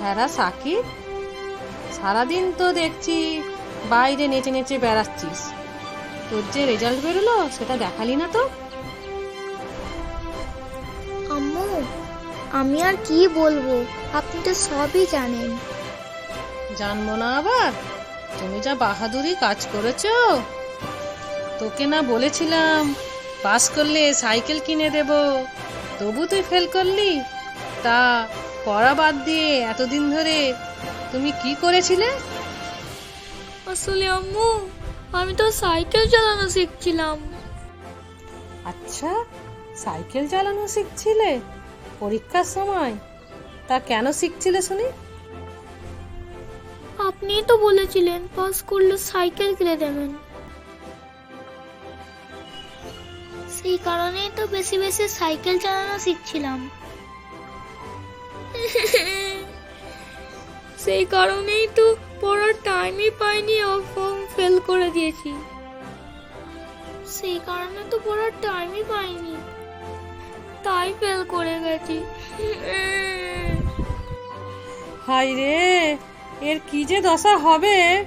হ্যাঁ সাকিব? সারাদিন তো দেখছি বাইরে নেচে নেচে বেড়াচ্ছিস। তোর যে রেজাল্ট বেরোলো সেটা দেখালি না তো? আম্মু আমি আর কি বলব? আপনি তো সবই জানেন। জানব না আবার? তুমি যা বাহাদুরি কাজ করেছ। তোকে না বলেছিলাম পাস করলে সাইকেল কিনে দেব। তবু তুই ফেল করলি। তা পড়া বাদ দিয়ে এতদিন ধরে তুমি কি করেছিলে? আসলে আম্মু আমি তো সাইকেল চালানো শিখছিলাম। আচ্ছা সাইকেল চালানো শিখছিলে? পরীক্ষার সময়? তা কেন শিখছিলে শুনি? আপনিই তো বলেছিলেন পাস করলে সাইকেল কিনে দেবেন। সেই কারণেই তো বেশি বেশি সাইকেল চালানো শিখছিলাম। সেই কারণেই তো পড়ার টাইমই পাইনি ফর্ম ফেল করে দিয়েছি। সেই কারণে তো পড়ার টাইমই পাইনি। তাই ফেল করে গেছি। হাই রে, এর কি যে দশা হবে?